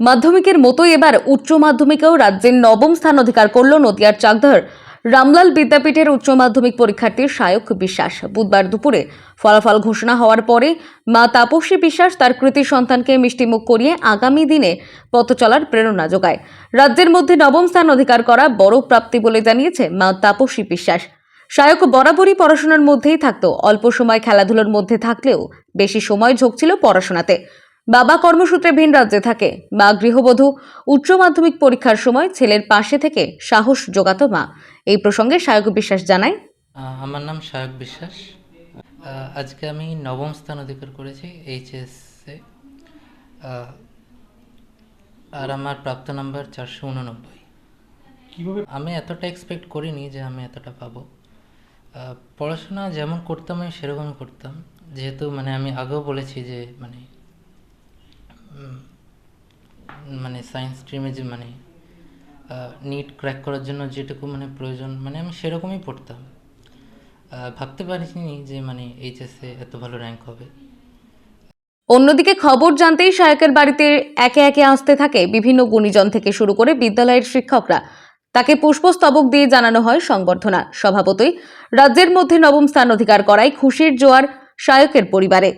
মাধ্যমিকের মতোই এবার উচ্চ মাধ্যমিকেও রাজ্যের নবম স্থান অধিকার করল নদিয়ার চাকদার রামলাল বিদ্যাপীঠের উচ্চ মাধ্যমিক পরীক্ষার্থী সায়ক বিশ্বাস বুধবার দুপুরে ফলাফল ঘোষণা হওয়ার পরে মা তাপসী বিশ্বাস তার কৃতি সন্তানকে মিষ্টিমুখ করিয়ে আগামী দিনে পথ চলার প্রেরণা যোগায়। রাজ্যের মধ্যে নবম স্থান অধিকার করা বড় প্রাপ্তি বলে জানিয়েছে মা তাপসী বিশ্বাস। সায়ক বরাবরই পড়াশোনার মধ্যেই থাকত, অল্প সময় খেলাধুলোর মধ্যে থাকলেও বেশি সময় ঝোঁকছিল পড়াশোনাতে। বাবা কর্মসূত্রে ভিন রাজ্যে থাকে। মা গৃহবধূ উচ্চ মাধ্যমিক পরীক্ষার সময় ছেলের পাশে থেকে সাহস যোগাতো মা। এই প্রসঙ্গে সায়ক বিশ্বাস জানায়। আমার নাম সায়ক বিশ্বাস। আজকে আমি নবম স্থান অধিকার করেছি এইচএসে আর আমার প্রাপ্ত নাম্বার চারশো উননব্বই। কীভাবে? আমি এতটা এক্সপেক্ট করিনি যে আমি এতটা পাবো। পড়াশোনা যেমন করতাম আমি সেরকমই করতাম। যেহেতু মানে আমি আগেও বলেছি যে মানে মানে সায়েন্স স্ট্রিমে যে মানে নিট ক্র্যাক করার জন্য যেটুকু মানে প্রয়োজন মানে আমি সেরকমই পড়তাম। ভাবতে পারিনি যে মানে এইচএসে এত ভালো র্যাঙ্ক হবে। অন্যদিকে খবর জানতেই সায়কের বাড়িতে একে একে আসতে থাকে বিভিন্ন গুণীজন থেকে শুরু করে বিদ্যালয়ের শিক্ষকরা। তাকে পুষ্পস্তবক দিয়ে জানানো হয় সংবর্ধনা। স্বভাবতই রাজ্যের মধ্যে নবম স্থান অধিকার করায় খুশির জোয়ার সায়কের পরিবারে।